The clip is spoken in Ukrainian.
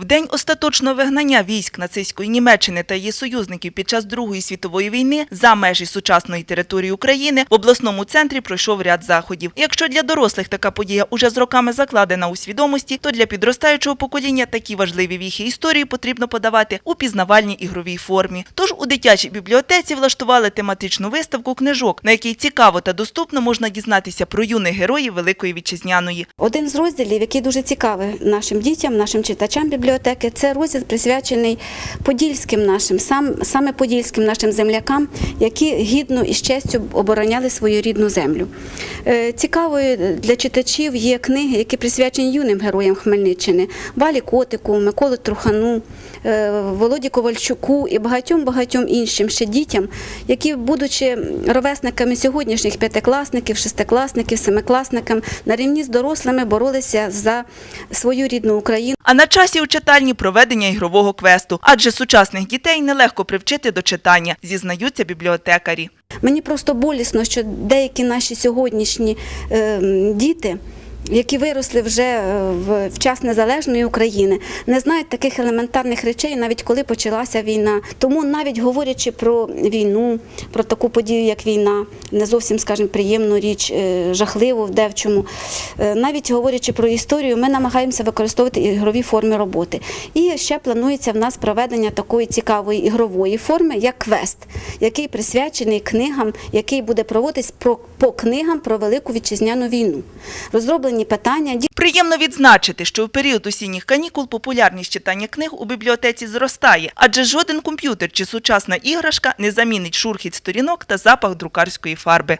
В день остаточного вигнання військ нацистської Німеччини та її союзників під час Другої світової війни за межі сучасної території України в обласному центрі пройшов ряд заходів. Якщо для дорослих така подія уже з роками закладена у свідомості, то для підростаючого покоління такі важливі віхи історії потрібно подавати у пізнавальній ігровій формі. Тож у дитячій бібліотеці влаштували тематичну виставку книжок, на якій цікаво та доступно можна дізнатися про юних героїв Великої Вітчизняної. Один з розділів, який дуже цікавий нашим дітям, нашим читачам бібліотеки, це розділ присвячений подільським нашим, сам, саме подільським нашим землякам, які гідно і з честю обороняли свою рідну землю. Е, Цікавою для читачів є книги, які присвячені юним героям Хмельниччини: Валі Котику, Миколі Трухану, е, Володі Ковальчуку і багатьом багатьом іншим ще дітям, які, будучи ровесниками сьогоднішніх п'ятикласників, шестикласників, семикласників, на рівні з дорослими боролися за свою рідну Україну. А на часі у читальні проведення ігрового квесту, адже сучасних дітей нелегко привчити до читання, зізнаються бібліотекарі. Мені просто болісно, що деякі наші сьогоднішні е, діти. Які виросли вже е, в час незалежної України, не знають таких елементарних речей, навіть коли почалася війна. Тому навіть говорячи про війну, про таку подію, як війна, не зовсім, скажімо, приємну річ, е, жахливу в девчому, е, навіть говорячи про історію, ми намагаємося використовувати ігрові форми роботи. І ще планується в нас проведення такої цікавої ігрової форми, як квест, який присвячений книгам, який буде проводитись про по книгам про велику вітчизняну війну. Розроблені питання. ді- Приємно відзначити, що у період осінніх канікул популярність читання книг у бібліотеці зростає, адже жоден комп'ютер чи сучасна іграшка не замінить шурхіт сторінок та запах друкарської фарби.